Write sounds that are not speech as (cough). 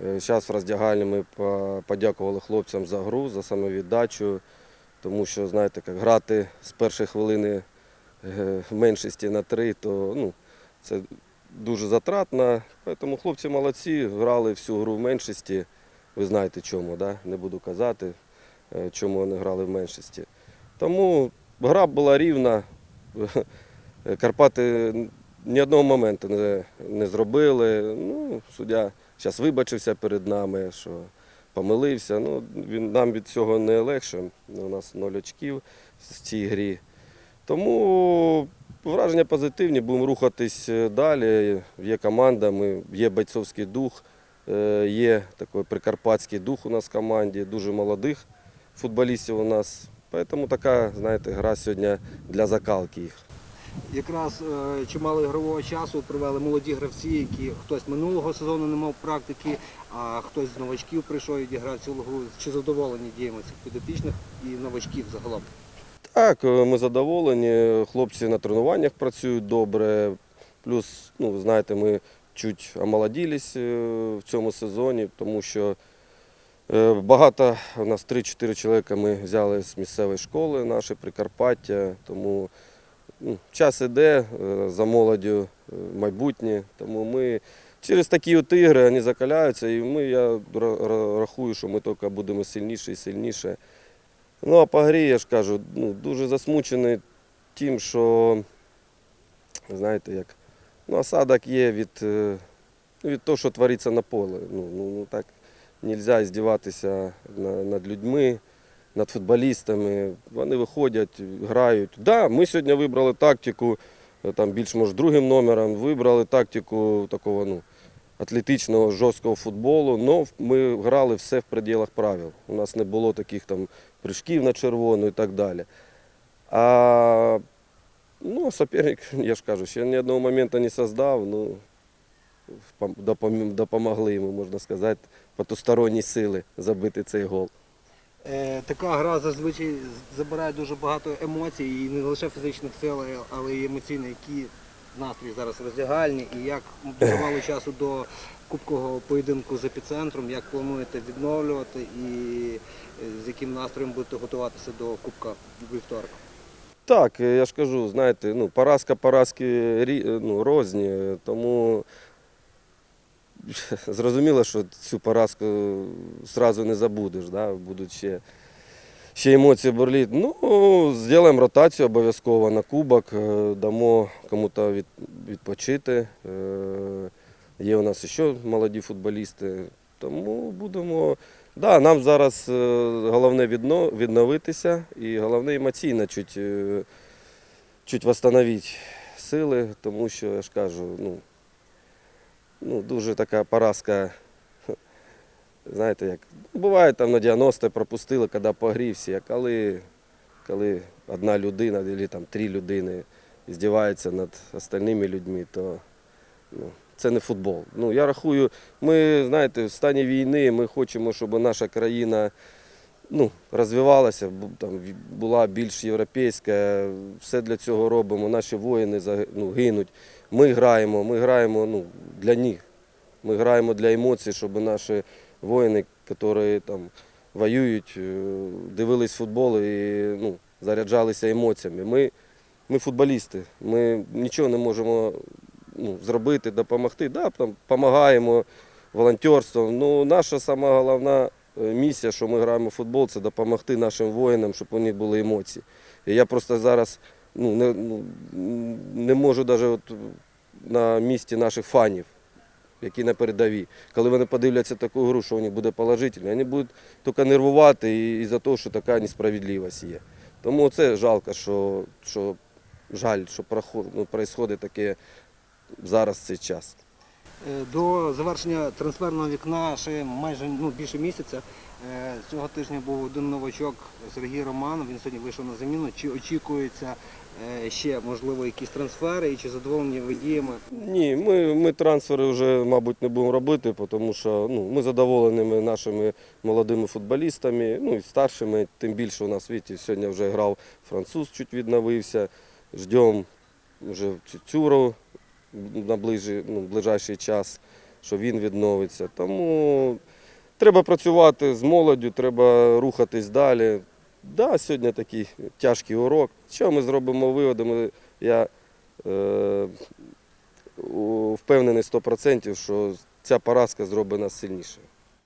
Зараз в роздягальні ми подякували хлопцям за гру, за самовіддачу, тому що, знаєте, як грати з першої хвилини е, в меншості на три, то ну, це дуже затратно. Тому хлопці молодці, грали всю гру в меншості. Ви знаєте чому, да? не буду казати, е, чому вони грали в меншості. Тому гра була рівна. Карпати ні одного моменту не, не зробили. Ну, суддя зараз вибачився перед нами, що помилився. Ну, він, нам від цього не легше. У нас ноль очків в цій грі. Тому враження позитивні, будемо рухатись е, далі. Є команда, ми, є бойцовський дух, е, є такий прикарпатський дух у нас в команді, дуже молодих футболістів у нас. Тому така, знаєте, гра сьогодні для закалки їх. Якраз е, чимало ігрового часу провели молоді гравці, які хтось минулого сезону не мав практики, а хтось з новачків прийшов і відіграв цілу гру. Чи задоволені діями цих підопічних і новачків загалом? Так, е, ми задоволені. Хлопці на тренуваннях працюють добре. Плюс, ну, знаєте, ми чуть омолоділись е, в цьому сезоні, тому що багато, у нас 3-4 чоловіка ми взяли з місцевої школи нашої Прикарпаття, тому час іде е, за молоддю е, майбутнє. Тому ми через такі от ігри вони закаляються, і ми, я ра- ра- рахую, що ми тільки будемо сильніше і сильніше. Ну, а по грі, я ж кажу, ну, дуже засмучений тим, що, знаєте, як, ну, осадок є від, е, ну, від того, що твориться на полі. Ну, ну, ну так не можна здіватися над людьми, над футболістами. Вони виходять, грають. Так, да, ми сьогодні вибрали тактику, е, там більш може другим номером, вибрали тактику такого, ну, атлетичного жорсткого футболу, але ми грали все в пределах правил. У нас не було таких там прыжків на червону і так далі. А ну, соперник, (laughs) я ж кажу, ще ні одного моменту не создав, ну, допомогли йому, можна сказати, потусторонні сили забити цей гол. Е, така гра зазвичай забирає дуже багато емоцій, і не лише фізичних сил, але й емоційних, які настрій зараз роздягальні, і як мало часу до кубкового поєдинку з епіцентром, як плануєте відновлювати і е, з яким настроєм будете готуватися до Кубка вівторка? Так, е, я ж кажу, знаєте, ну, поразка поразки ну, розні, тому (laughs) зрозуміло, що цю поразку одразу не забудеш, да? будуть ще, ще емоції бурліть. Ну, зробимо ротацію обов'язково на кубок, е, дамо кому-то від, відпочити. Е, Є у нас ще молоді футболісти, тому будемо. Да, нам зараз е, головне відно, відновитися і головне емоційно чуть, чуть восстановити сили, тому що я ж кажу, ну, ну дуже така поразка. Знаєте, як буває там на 90 пропустили, коли погрівся, коли, коли одна людина або там три людини здівається над остальними людьми, то ну, це не футбол. Ну, я рахую, ми, знаєте, в стані війни ми хочемо, щоб наша країна ну, розвивалася, там, була більш європейська. Все для цього робимо. Наші воїни ну, гинуть. Ми граємо, ми граємо ну, для них. Ми граємо для емоцій, щоб наші воїни, які там воюють, е, дивились футбол і ну, заряджалися емоціями. Ми, ми футболісти, ми нічого не можемо ну, зробити, допомогти. Да, там, допомагаємо волонтерством. Ну, наша е, місія, що ми граємо в футбол, це допомогти нашим воїнам, щоб у них були емоції. І я просто зараз ну, не, ну, не можу навіть от на місці наших фанів, які на передовій. Коли вони подивляться таку гру, що у них буде положительно, вони будуть тільки нервувати і- із-за того, що така несправедливість є. Тому це жалко, що, що жаль, що ну, таке зараз цей час. Е, До завершення трансферного вікна ще майже ну, більше місяця. Е, Цього тижня був один новачок Сергій Романов. Він сьогодні вийшов на заміну. Чи очікується е, ще можливо якісь трансфери і чи задоволені ви діями? Ні, ми, ми трансфери вже, мабуть, не будемо робити, тому що ну, ми задоволеними нашими молодими футболістами, ну і старшими, тим більше у нас видите, сьогодні вже грав француз, чуть відновився. Ждемо вже Цюру на ну, ближайший час. що він відновиться. Тому треба працювати з молоддю, треба рухатись далі. Да, сьогодні такий тяжкий урок. Що ми зробимо виводи? Ми, я е, впевнений 100%, що ця поразка зробить нас сильніше.